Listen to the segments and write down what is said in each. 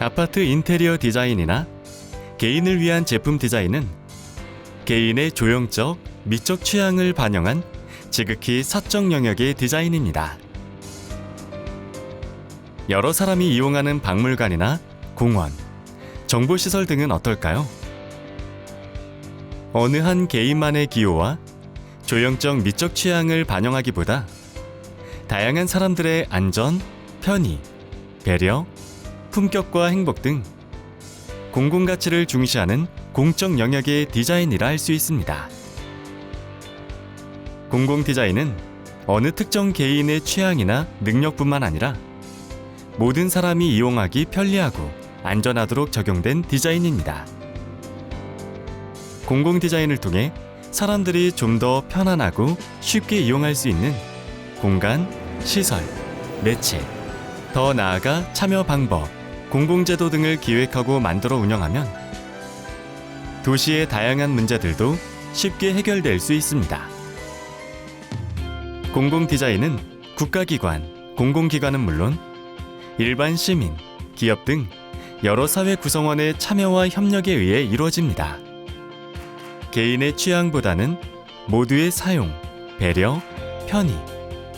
아파트 인테리어 디자인이나 개인을 위한 제품 디자인은 개인의 조형적, 미적 취향을 반영한 지극히 사적 영역의 디자인입니다. 여러 사람이 이용하는 박물관이나 공원, 정보시설 등은 어떨까요? 어느 한 개인만의 기호와 조형적 미적 취향을 반영하기보다 다양한 사람들의 안전, 편의, 배려, 품격과 행복 등 공공 가치를 중시하는 공적 영역의 디자인이라 할 수 있습니다. 공공 디자인은 어느 특정 개인의 취향이나 능력뿐만 아니라 모든 사람이 이용하기 편리하고 안전하도록 적용된 디자인입니다. 공공 디자인을 통해 사람들이 좀 더 편안하고 쉽게 이용할 수 있는 공간, 시설, 매체, 더 나아가 참여 방법, 공공제도 등을 기획하고 만들어 운영하면 도시의 다양한 문제들도 쉽게 해결될 수 있습니다. 공공 디자인은 국가기관, 공공기관은 물론 일반 시민, 기업 등 여러 사회 구성원의 참여와 협력에 의해 이루어집니다. 개인의 취향보다는 모두의 사용, 배려, 편의,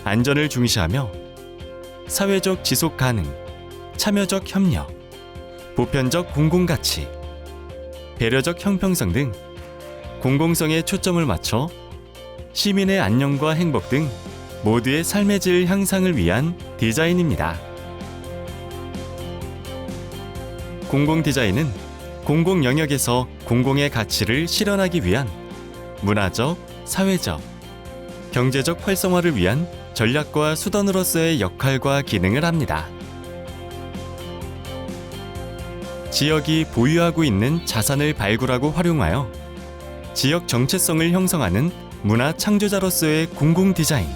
안전을 중시하며 사회적 지속 가능, 참여적 협력, 보편적 공공가치, 배려적 형평성 등 공공성에 초점을 맞춰 시민의 안녕과 행복 등 모두의 삶의 질 향상을 위한 디자인입니다. 공공 디자인은 공공 영역에서 공공의 가치를 실현하기 위한 문화적, 사회적, 경제적 활성화를 위한 전략과 수단으로서의 역할과 기능을 합니다. 지역이 보유하고 있는 자산을 발굴하고 활용하여 지역 정체성을 형성하는 문화 창조자로서의 공공 디자인.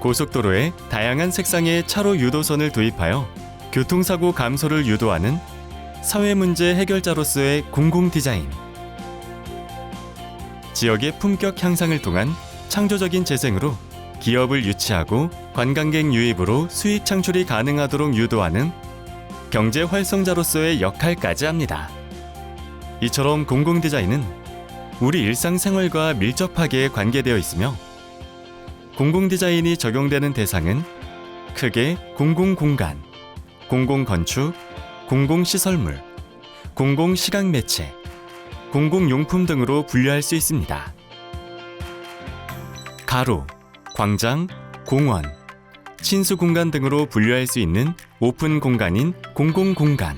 고속도로에 다양한 색상의 차로 유도선을 도입하여 교통사고 감소를 유도하는 사회 문제 해결자로서의 공공 디자인. 지역의 품격 향상을 통한 창조적인 재생으로 기업을 유치하고 관광객 유입으로 수익 창출이 가능하도록 유도하는 경제 활성자로서의 역할까지 합니다. 이처럼 공공 디자인은 우리 일상생활과 밀접하게 관계되어 있으며 공공 디자인이 적용되는 대상은 크게 공공 공간, 공공 건축, 공공 시설물, 공공 시각 매체, 공공 용품 등으로 분류할 수 있습니다. 가로, 광장, 공원, 친수 공간 등으로 분류할 수 있는 오픈 공간인 공공 공간.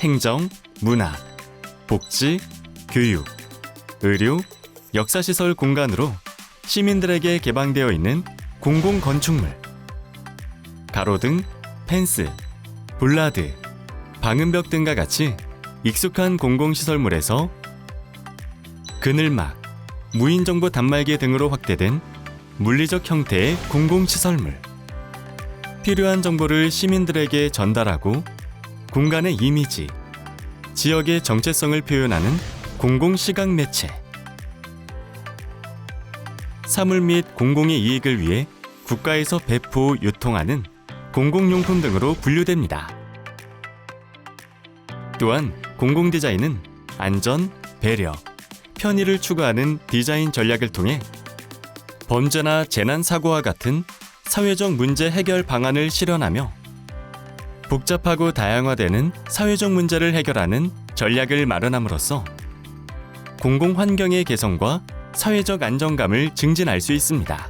행정, 문화, 복지, 교육, 의료, 역사시설 공간으로 시민들에게 개방되어 있는 공공 건축물. 가로등, 펜스, 볼라드, 방음벽 등과 같이 익숙한 공공시설물에서 그늘막, 무인정보 단말기 등으로 확대된 물리적 형태의 공공시설물. 필요한 정보를 시민들에게 전달하고 공간의 이미지, 지역의 정체성을 표현하는 공공시각 매체. 사물 및 공공의 이익을 위해 국가에서 배포, 유통하는 공공용품 등으로 분류됩니다. 또한 공공 디자인은 안전, 배려, 편의를 추구하는 디자인 전략을 통해 범죄나 재난 사고와 같은 사회적 문제 해결 방안을 실현하며 복잡하고 다양화되는 사회적 문제를 해결하는 전략을 마련함으로써 공공 환경의 개선과 사회적 안정감을 증진할 수 있습니다.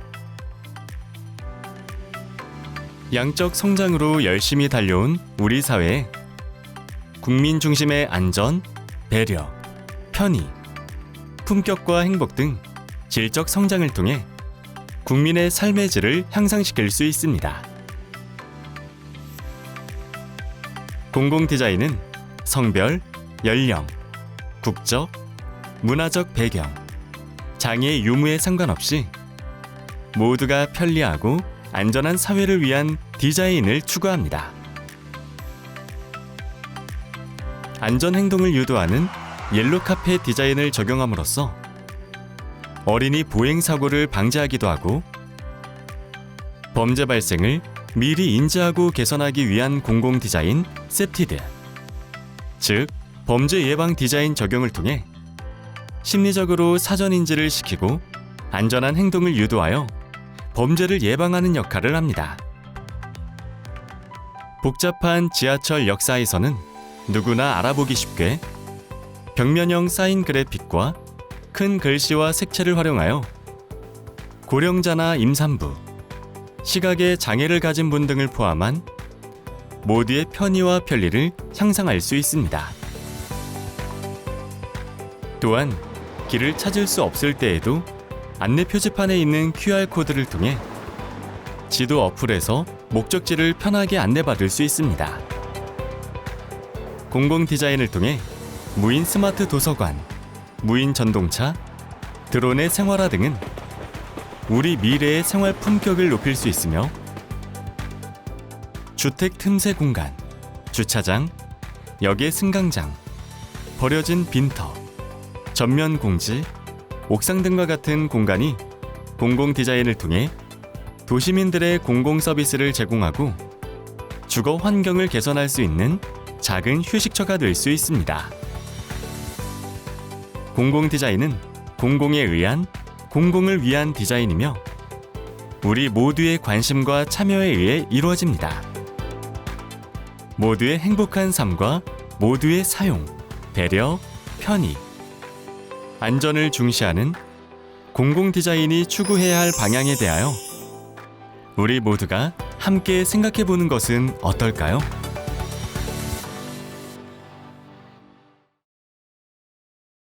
양적 성장으로 열심히 달려온 우리 사회에 국민 중심의 안전, 배려, 편의, 품격과 행복 등 질적 성장을 통해 국민의 삶의 질을 향상시킬 수 있습니다. 공공 디자인은 성별, 연령, 국적, 문화적 배경, 장애 유무에 상관없이 모두가 편리하고 안전한 사회를 위한 디자인을 추구합니다. 안전 행동을 유도하는 옐로 카페 디자인을 적용함으로써 어린이 보행 사고를 방지하기도 하고 범죄 발생을 미리 인지하고 개선하기 위한 공공 디자인 셉티드. 즉, 범죄 예방 디자인 적용을 통해 심리적으로 사전 인지를 시키고 안전한 행동을 유도하여 범죄를 예방하는 역할을 합니다. 복잡한 지하철 역사에서는 누구나 알아보기 쉽게 벽면형 사인 그래픽과 큰 글씨와 색채를 활용하여 고령자나 임산부, 시각에 장애를 가진 분 등을 포함한 모두의 편의와 편리를 향상할 수 있습니다. 또한 길을 찾을 수 없을 때에도 안내 표지판에 있는 QR코드를 통해 지도 어플에서 목적지를 편하게 안내받을 수 있습니다. 공공 디자인을 통해 무인 스마트 도서관, 무인 전동차, 드론의 생활화 등은 우리 미래의 생활 품격을 높일 수 있으며 주택 틈새 공간, 주차장, 역의 승강장, 버려진 빈터, 전면 공지, 옥상 등과 같은 공간이 공공 디자인을 통해 도시민들의 공공 서비스를 제공하고 주거 환경을 개선할 수 있는 작은 휴식처가 될 수 있습니다. 공공 디자인은 공공에 의한 공공을 위한 디자인이며 우리 모두의 관심과 참여에 의해 이루어집니다. 모두의 행복한 삶과 모두의 사용, 배려, 편의, 안전을 중시하는 공공 디자인이 추구해야 할 방향에 대하여 우리 모두가 함께 생각해 보는 것은 어떨까요?